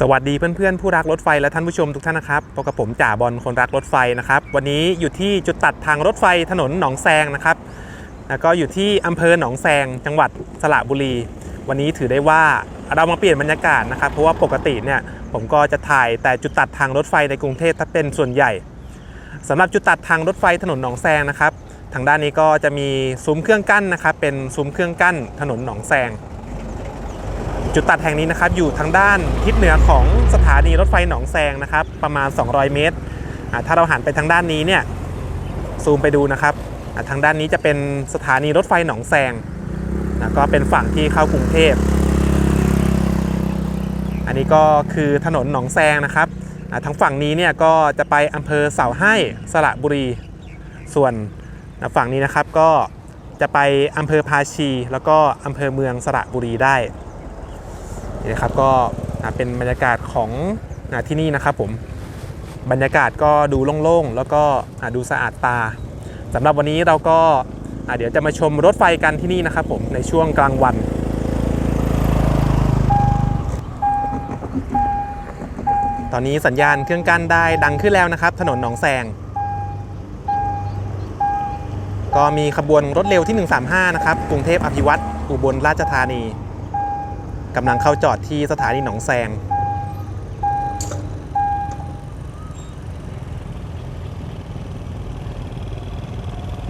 สวัสดีเพื่อนๆผู้รักรถไฟและท่านผู้ชมทุกท่านนะครับพบกับผมจ่าบอลคนรักรถไฟนะครับ วันนี้อยู่ที่จุดตัดทางรถไฟถนนหนองแซงนะครับ แล้วก็อยู่ที่อำเภอหนองแซง จังหวัดสระบุรี วันนี้ถือได้ว่าเรามาเปลี่ยนบรรยากาศนะครับ เพราะว่าปกติเนี่ยผมก็จะถ่ายแต่จุดตัดทางรถไฟในกรุงเทพถ้าเป็นส่วนใหญ่สำหรับจุดตัดทางรถไฟถนนหนองแซงนะครับ ทางด้านนี้ก็จะมีซุ้มเครื่องกั้นนะครับ เป็นซุ้มเครื่องกั้นถนนหนองแซง จุดตัดแห่งนี้นะครับอยู่ทางด้านทิศเหนือของสถานีรถไฟหนองแซงนะครับประมาณ 200 เมตร ถ้าเราหันไปทางด้านนี้เนี่ยซูมไปดูนะครับทางด้านนี้จะเป็นสถานีรถไฟหนองแซงนะก็เป็นฝั่งที่เข้ากรุงเทพ อันนี้ก็คือถนนหนองแซงนะครับทางฝั่งนี้เนี่ยก็จะไปอำเภอเสาให้สระบุรี ส่วนฝั่งนี้นะครับก็จะไปอำเภอภาชี แล้วก็อำเภอเมืองสระบุรีได้ นี่นะครับก็เป็นบรรยากาศของที่นี่นะครับผมบรรยากาศก็ดูโล่งๆ แล้วก็ดูสะอาดตาสำหรับวันนี้เราก็เดี๋ยวจะมาชมรถไฟกันที่นี่นะครับผมในช่วงกลางวันตอนนี้สัญญาณเครื่องกั้นได้ดังขึ้นแล้วนะครับ ถนนหนองแซงก็มีขบวนรถเร็วที่ 135 นะครับ กรุงเทพอภิวัตรอุบลราชธานี กำลังเข้าจอดที่สถานีหนองแซง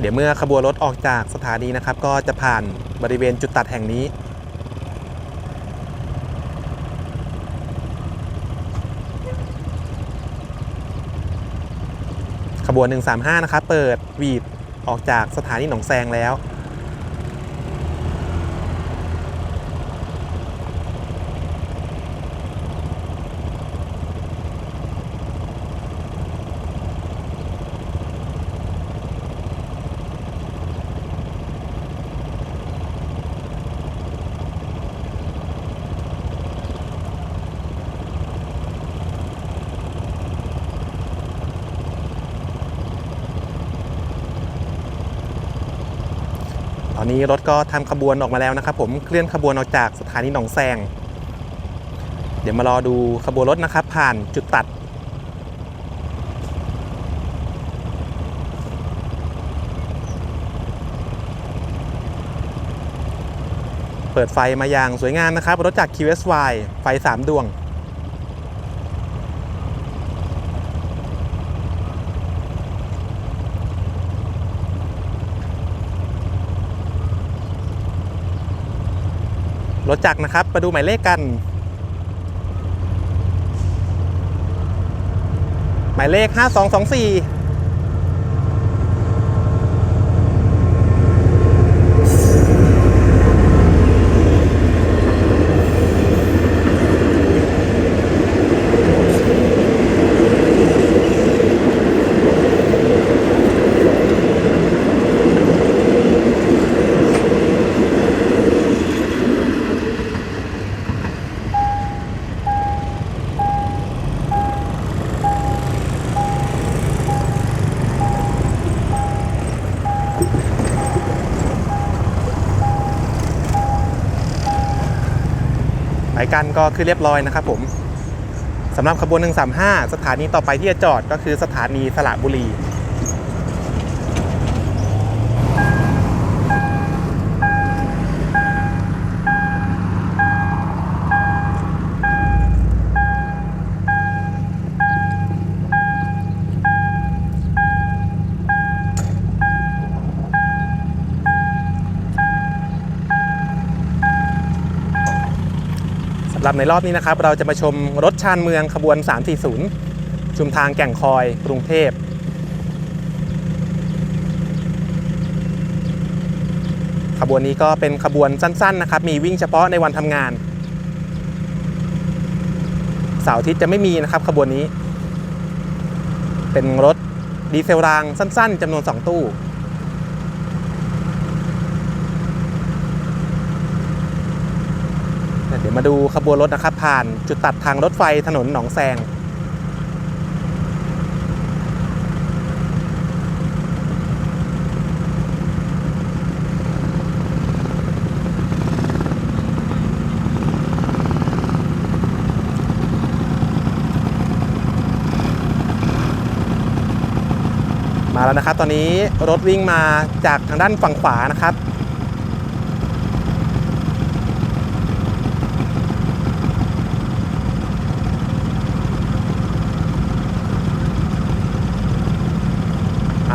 เดี๋ยวเมื่อขบวนรถออกจากสถานีนะครับ ก็จะผ่านบริเวณจุดตัดแห่งนี้ ขบวน 135 นะครับ เปิดวีดออกจากสถานีหนองแซงแล้ว นี้รถก็ทำขบวนออกมาแล้วนะครับ ผมเคลื่อนขบวนออกจากสถานีหนองแซง เดี๋ยวมารอดูขบวนรถนะครับ ผ่านจุดตัดเปิดไฟมาอย่างสวยงามนะครับ รถจาก QSY ไฟ 3 ดวง รถจักรนะครับมาดูหมายเลขกัน หมายเลข 5224ายกันก็คือเรียบร้อยนะครับผมสำหรับขบวน 135 สถานีต่อไปที่จะจอดก็คือสถานีสระบุรี หรับในรอบนี้นะครับ เราจะมาชมรถชานเมืองขบวน 340 ชุมทางแก่งคอยกรุงเทพขบวนนี้ก็เป็นขบวนสั้นๆนะครับ มีวิ่งเฉพาะในวันทำงาน เสาร์อาทิตย์จะไม่มีนะครับขบวนนี้ เป็นรถดีเซลรางสั้น ๆจำนวน 2 ตู้ ดี๋ยวมาดูขบวนรถนะครับ ผ่านจุดตัดทางรถไฟถนนหนองแซงมาแล้วนะครับ ตอนนี้รถวิ่งมาจากทางด้านฝั่งขวานะครับ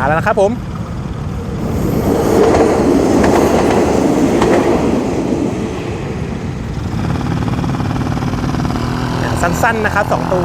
แล้วนะครับผมสั้นๆนะครับสองตู้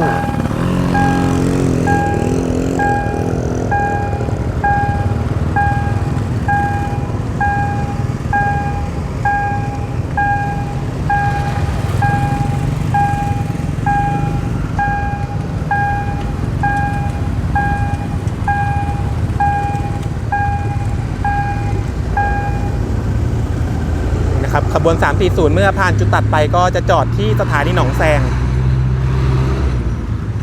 นะครับขบวน340 เมื่อผ่านจุดตัดไปก็จะจอดที่สถานีหนองแซง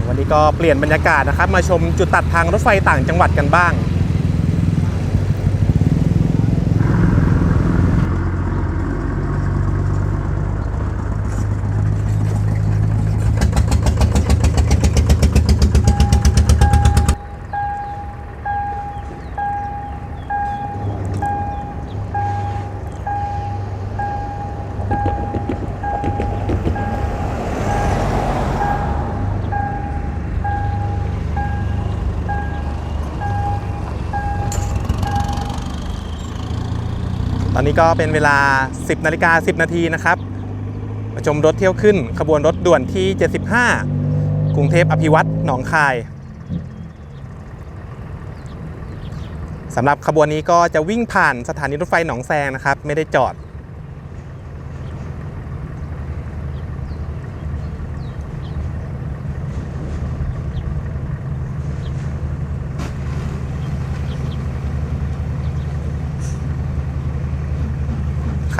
วันนี้ก็เปลี่ยนบรรยากาศนะครับ มาชมจุดตัดทางรถไฟต่างจังหวัดกันบ้าง ก็เป็นเวลา 10นาฬิกา10 นาทีนะครับมาชมรถเที่ยวขึ้นขบวนรถด่วนที่ 75 กรุงเทพอภิวัตรหนองคายสำหรับขบวนนี้ก็จะวิ่งผ่านสถานีรถไฟหนองแซงนะครับ ไม่ได้จอด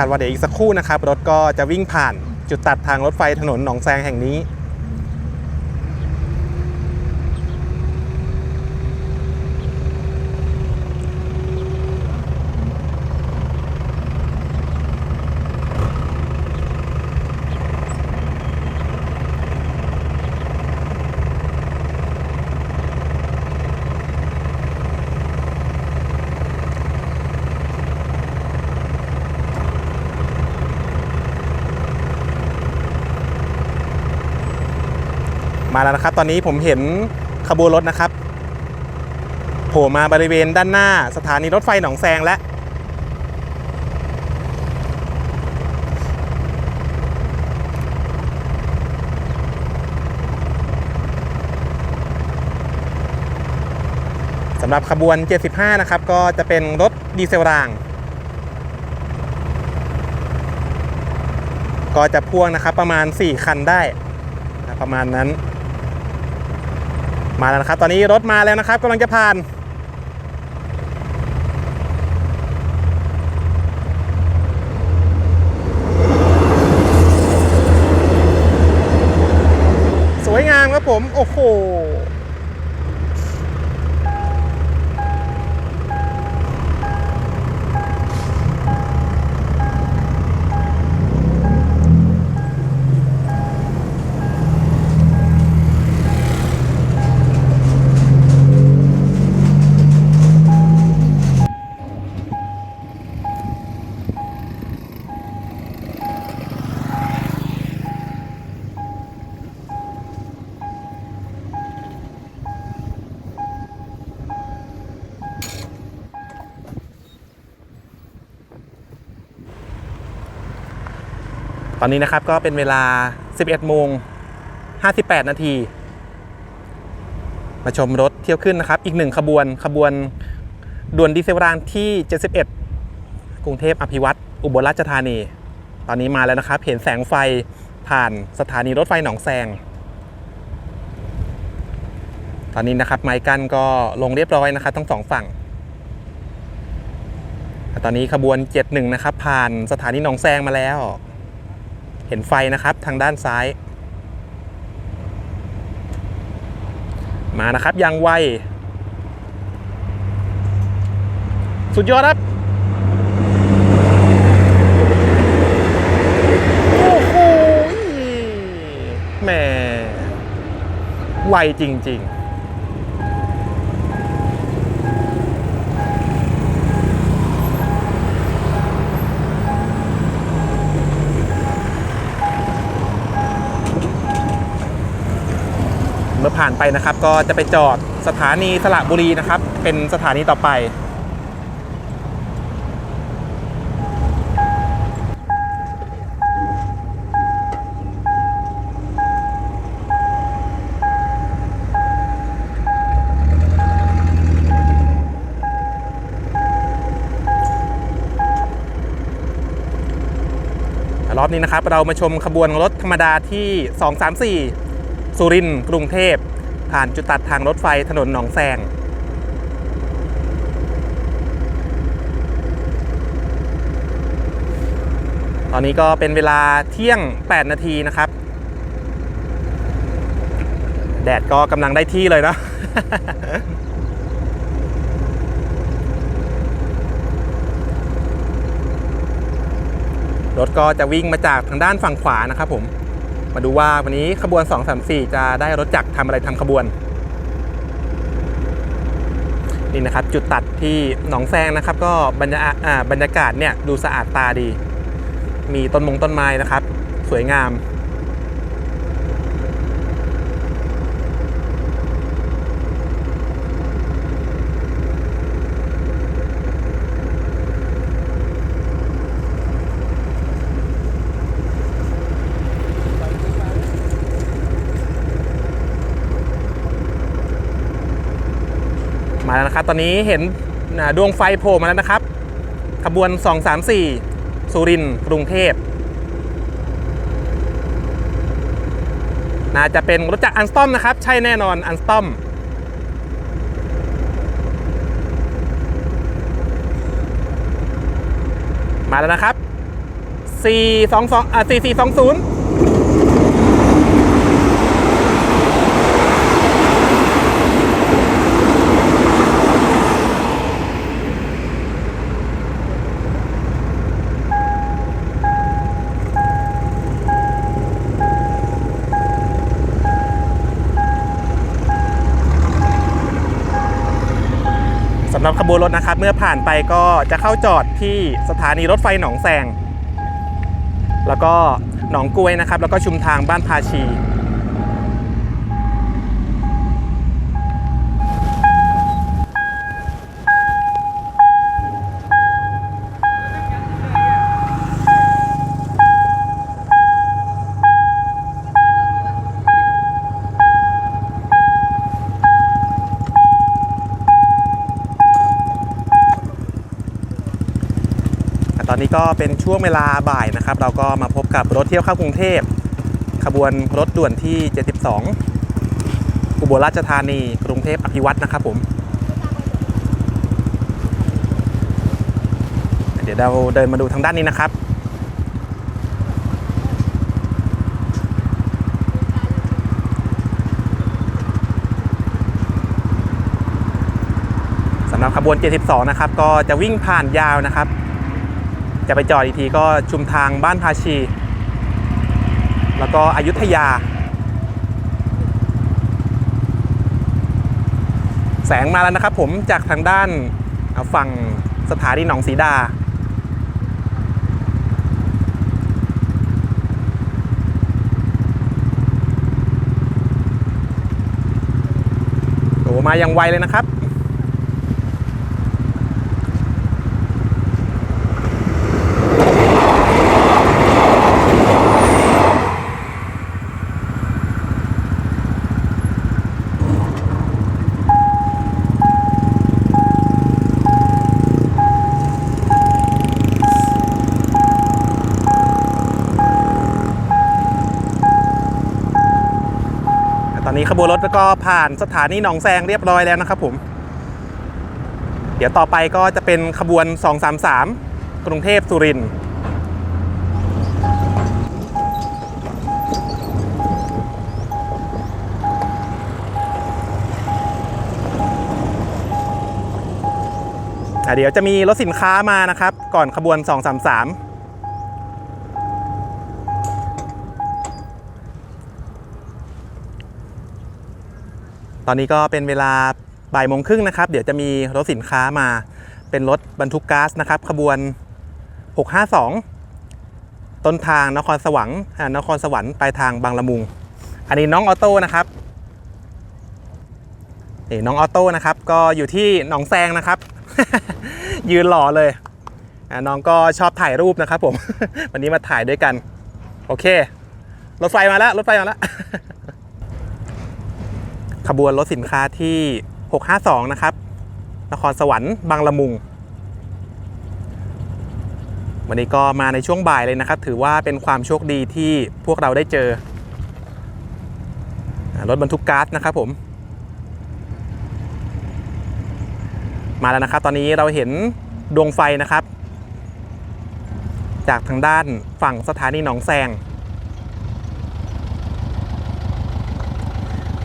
คาดว่าเดี๋ยวอีกสักครู่นะครับรถก็จะวิ่งผ่านจุดตัดทางรถไฟถนนหนองแซงแห่งนี้ แล้วนะครับ ตอนนี้ผมเห็นขบวนรถนะครับโผล่มาบริเวณด้านหน้าสถานีรถไฟหนองแซงและสำหรับขบวน 75 นะครับ ก็จะเป็นรถดีเซลราง ก็จะพ่วงนะครับประมาณ 4 คันได้ ประมาณนั้น มาแล้วนะครับ ตอนนี้รถมาแล้วนะครับกำลังจะผ่าน สวยงามครับผม โอ้โห อนนี้นะครับก็เป็นเวลา 11โมง58 นาที มาชมรถเที่ยวขึ้นนะครับ อีกหนึ่งขบวนขบวนด่วนดีเซลรางที่ 71 กรุงเทพอภิวัตรอุบลราชธานี ตอนนี้มาแล้วนะครับ เห็นแสงไฟผ่านสถานีรถไฟหนองแซง ตอนนี้นะครับไม้กั้นก็ลงเรียบร้อยนะครับทั้งสองฝั่ง ตอนนี้ขบวน 71 นะครับ ผ่านสถานีหนองแซงมาแล้ว เห็นไฟนะครับทางด้านซ้าย มานะครับยังไว สุดยอดครับโอ้โหแหมไวจริง ๆ ผ่านไปนะครับ ก็จะไปจอดสถานีสระบุรีนะครับ เป็นสถานีต่อไป รอบนี้นะครับ เรามาชมขบวนรถธรรมดาที่ 234 สุรินทร์กรุงเทพ ผ่านจุดตัดทางรถไฟถนนหนองแซงตอนนี้ก็เป็นเวลาเที่ยง 8 นาทีนะครับ แดดก็กำลังได้ที่เลยเนาะรถก็จะวิ่งมาจากทางด้านฝั่งขวานะครับผม มาดูว่าวันนี้ขบวน 234 จะได้รถจักรทำอะไรทาขบวน นี่นะครับ จุดตัดที่หนองแซงนะครับ ก็บรรยาอ่าบรรยากาศเนี่ยดูสะอาดตาดี มีต้นมงต้นไม้นะครับ สวยงาม นะครับ ตอนนี้เห็นดวงไฟโผล่มาแล้วนะครับ ขบวน 234 สุรินทร์กรุงเทพน่าจะเป็นรถจักรอันสตอมนะครับ ใช่แน่นอนอันสตอมมาแล้วนะครับ 422อ่า4420 บขบวนรถนะครับ เมื่อผ่านไปก็จะเข้าจอดที่สถานีรถไฟหนองแสงแล้วก็หนองกล้วยนะครับ แล้วก็ชุมทางบ้านพาชี อนนี้ก็เป็นช่วงเวลาบ่ายนะครับ เราก็มาพบกับรถเที่ยวเข้ากรุงเทพ ขบวนรถด่วนที่ 72 อุบลราชธานี กรุงเทพอภิวัตรนะครับผม เดี๋ยวเราเดินมาดูทางด้านนี้นะครับสำหรับขบวน 72 นะครับ ก็จะวิ่งผ่านยาวนะครับ จะไปจอดอีกทีก็ชุมทางบ้านภาชี แล้วก็อยุธยา แสงมาแล้วนะครับผมจากทางด้านฝั่งสถานีหนองสีดาโอ้มาอย่างไวเลยนะครับ ขบวนรถก็ผ่านสถานีหนองแซงเรียบร้อยแล้วนะครับผม เดี๋ยวต่อไปก็จะเป็นขบวน 233 กรุงเทพสุรินทร์เดี๋ยวจะมีรถสินค้ามานะครับ ก่อนขบวน 233 ตอนนี้ก็เป็นเวลาบ่ายโมงครึ่งนะครับ เดี๋ยวจะมีรถสินค้ามาเป็นรถบรรทุกก๊าซนะครับ ขบวน 652 ต้นทางนครสวรรค์นครสวรรค์ปลายทางบางละมุง อันนี้น้องออโต้นะครับนี่น้องออโต้นะครับ ก็อยู่ที่หนองแซงนะครับ ยืนหล่อเลยน้องก็ชอบถ่ายรูปนะครับผม วันนี้มาถ่ายด้วยกัน โอเค รถไฟมาแล้ว รถไฟมาแล้ว ขบวนรถสินค้าที่ 652 นะครับ นครสวรรค์บางละมุง วันนี้ก็มาในช่วงบ่ายเลยนะครับ ถือว่าเป็นความโชคดีที่พวกเราได้เจอ รถบรรทุกก๊าซนะครับผม มาแล้วนะครับ ตอนนี้เราเห็นดวงไฟนะครับ จากทางด้านฝั่งสถานีหนองแซง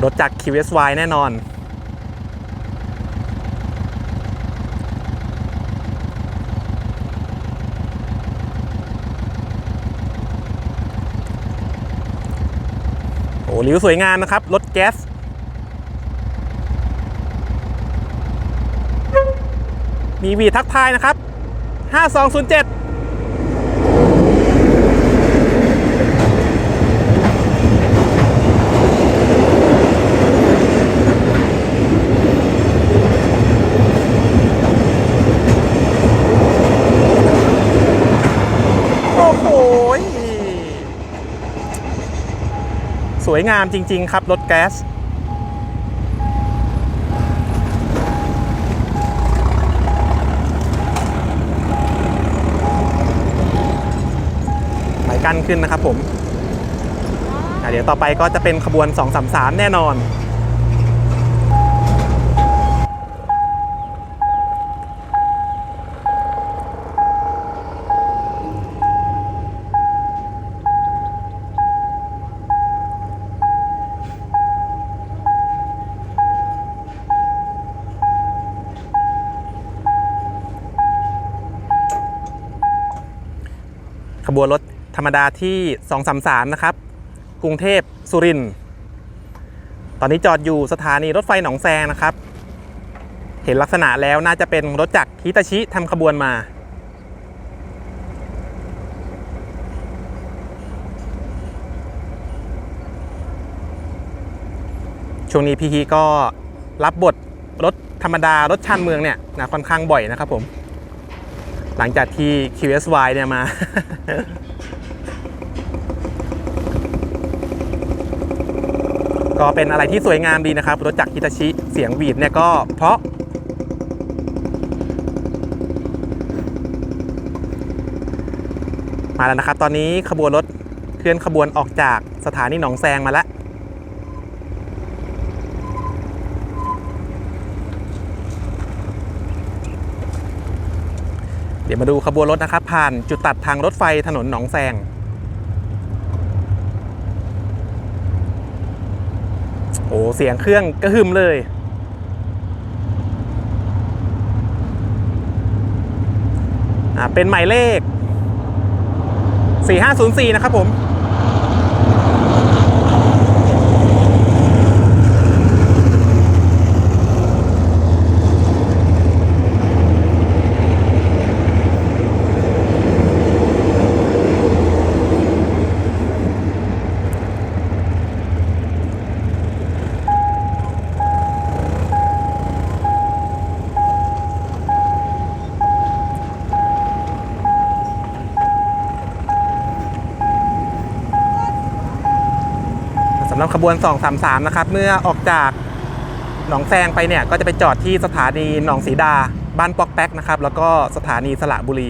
รถจาก QSY แน่นอน โอ้ริ้วสวยงามนะครับ รถแก๊สมีวีทักทายนะครับ 5207 โอ้โห สวยงามจริง ๆ ครับ รถแก๊ส หมายกั้นขึ้นนะครับผม เดี๋ยวต่อไปก็จะเป็นขบวน 233 แน่นอน บวนรถธรรมดาที่ 233 นะครับ กรุงเทพสุรินทร์ตอนนี้จอดอยู่สถานีรถไฟหนองแซงนะครับ เห็นลักษณะแล้วน่าจะเป็นรถจากฮิตาชิทำขบวนมา ช่วงนี้พี่ฮีก็รับบทรถธรรมดารถชานเมืองเนี่ยนะค่อนข้างบ่อยนะครับผม ลังจากที่ QSY เนี่ยมา ก็เป็นอะไรที่สวยงามดีนะครับ รถจักรฮิตาชิเสียงหวีดเนี่ยก็เพราะ มาแล้วนะครับ ตอนนี้ขบวนรถเคลื่อนขบวนออกจากสถานีหนองแซงมาแล้ว ดี๋ยวมาดูขบวนรถนะครับ ผ่านจุดตัดทางรถไฟถนนหนองแซงโอ้เสียงเครื่องกระหึ่มเลย อ่าเป็นหมายเลข 4504 นะครับผม ขบวน 233 นะครับ เมื่อออกจากหนองแซงไปเนี่ย ก็จะไปจอดที่สถานีหนองสีดา บ้านปอกแป๊กนะครับ แล้วก็สถานีสระบุรี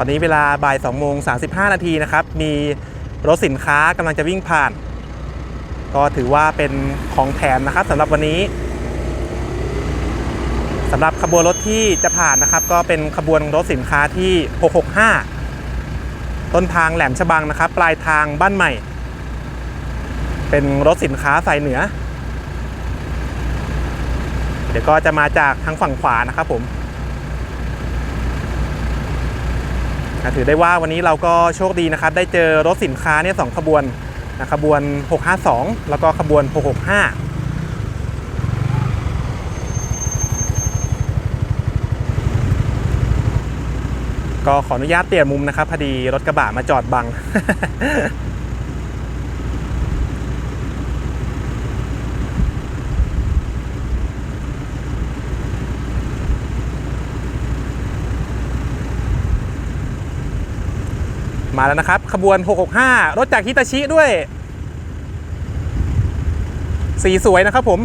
ตอนนี้เวลาบ่าย2โมง35 นาทีนะครับ มีรถสินค้ากำลังจะวิ่งผ่าน ก็ถือว่าเป็นของแถมนะครับสำหรับวันนี้สำหรับขบวนรถที่จะผ่านนะครับ ก็เป็นขบวนรถสินค้าที่ 665 ต้นทางแหลมฉบังนะครับ ปลายทางบ้านใหม่ เป็นรถสินค้าสายเหนือ เดี๋ยวก็จะมาจากทางฝั่งขวานะครับผมอะ ถือได้ว่าวันนี้เราก็โชคดีนะครับ ได้เจอรถสินค้าเนี่ยสองขบวนนะขบวน 652 แล้วก็ขบวน 665ก็ขออนุญาตเปลี่ยนมุมนะครับพอดีรถกระบะมาจอดบัง มาแล้วนะครับ ขบวน 665 รถจากฮิตาชิด้วย สีสวยนะครับผม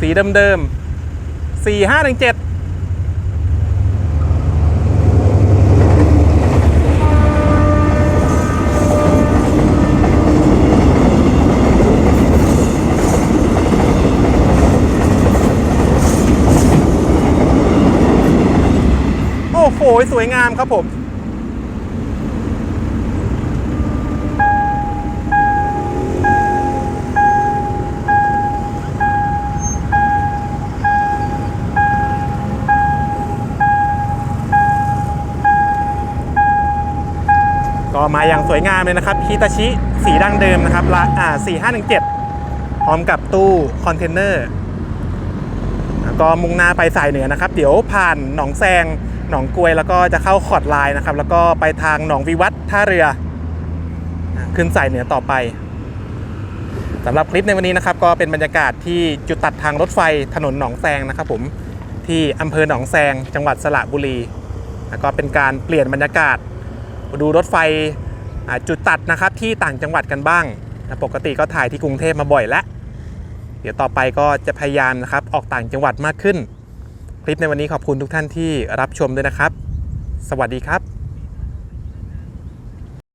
สีเดิมๆ4517โอ้โห สวยงามครับผม มาอย่างสวยงามเลยนะครับฮิตาชิสีดั้งเดิมนะครับละอ่า4517พร้อมกับตู้คอนเทนเนอร์แล้วก็มุ่งหน้าไปสายเหนือนะครับ เดี๋ยวผ่านหนองแซงหนองกลวยแล้วก็จะเข้าขอดไลน์นะครับ แล้วก็ไปทางหนองวิวัฒน์ท่าเรือ ขึ้นสายเหนือต่อไปสำหรับคลิปในวันนี้นะครับ ก็เป็นบรรยากาศที่จุดตัดทางรถไฟถนนหนองแซงนะครับ ผมที่อำเภอหนองแซง จังหวัดสระบุรี แล้วก็เป็นการเปลี่ยนบรรยากาศ ดูรถไฟจุดตัดนะครับที่ต่างจังหวัดกันบ้าง ปกติก็ถ่ายที่กรุงเทพมาบ่อยแล้ว เดี๋ยวต่อไปก็จะพยายามนะครับออกต่างจังหวัดมากขึ้น คลิปในวันนี้ขอบคุณทุกท่านที่รับชมด้วยนะครับ สวัสดีครับ